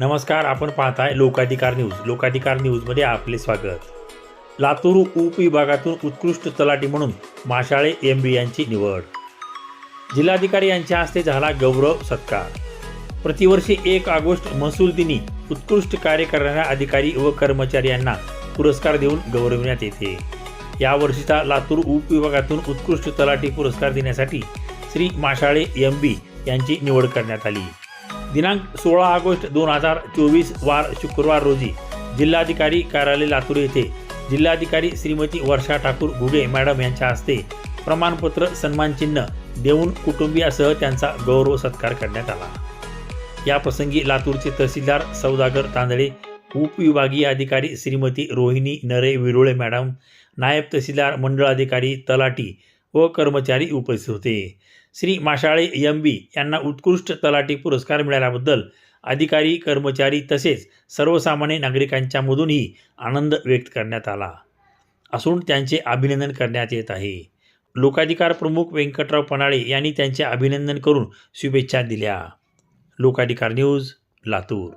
नमस्कार आपण पाहताय लोकाधिकार न्यूज. लोकाधिकार न्यूजमध्ये आपले स्वागत. लातूर उपविभागातून उत्कृष्ट तलाठी म्हणून माशाळे एम बी यांची निवड. जिल्हाधिकारी यांच्या हस्ते झाला गौरव सत्कार. प्रतिवर्षी एक ऑगस्ट महसूल दिनी उत्कृष्ट कार्य करणाऱ्या अधिकारी व कर्मचारी यांना पुरस्कार देऊन गौरविण्यात येते. यावर्षीचा लातूर उपविभागातून उत्कृष्ट तलाठी पुरस्कार देण्यासाठी श्री माशाळे एम बी यांची निवड करण्यात आली. दिनांक सोळा ऑगस्ट दोन हजार चोवीस वार शुक्रवार रोजी जिल्हाधिकारी कार्यालय लातूर येथे जिल्हाधिकारी श्रीमती वर्षा ठाकूर घुगे मॅडम यांच्या हस्ते प्रमाणपत्र सन्मानचिन्ह देऊन कुटुंबियासह त्यांचा गौरव सत्कार करण्यात आला. या प्रसंगी लातूरचे तहसीलदार सौदागर तांदळे उपविभागीय अधिकारी श्रीमती रोहिणी नरे विरोळे मॅडम नायब तहसीलदार मंडळ अधिकारी तलाटी व कर्मचारी उपस्थित होते. श्री माशाळे एम बी यांना उत्कृष्ट तलाठी पुरस्कार मिळाल्याबद्दल अधिकारी कर्मचारी तसेच सर्वसामान्य नागरिकांच्यामधूनही आनंद व्यक्त करण्यात आला. असून त्यांचे अभिनंदन करण्यात येत आहे. लोकाधिकार प्रमुख व्यंकटराव पनाळे यांनी त्यांचे अभिनंदन करून शुभेच्छा दिल्या. लोकाधिकार न्यूज लातूर.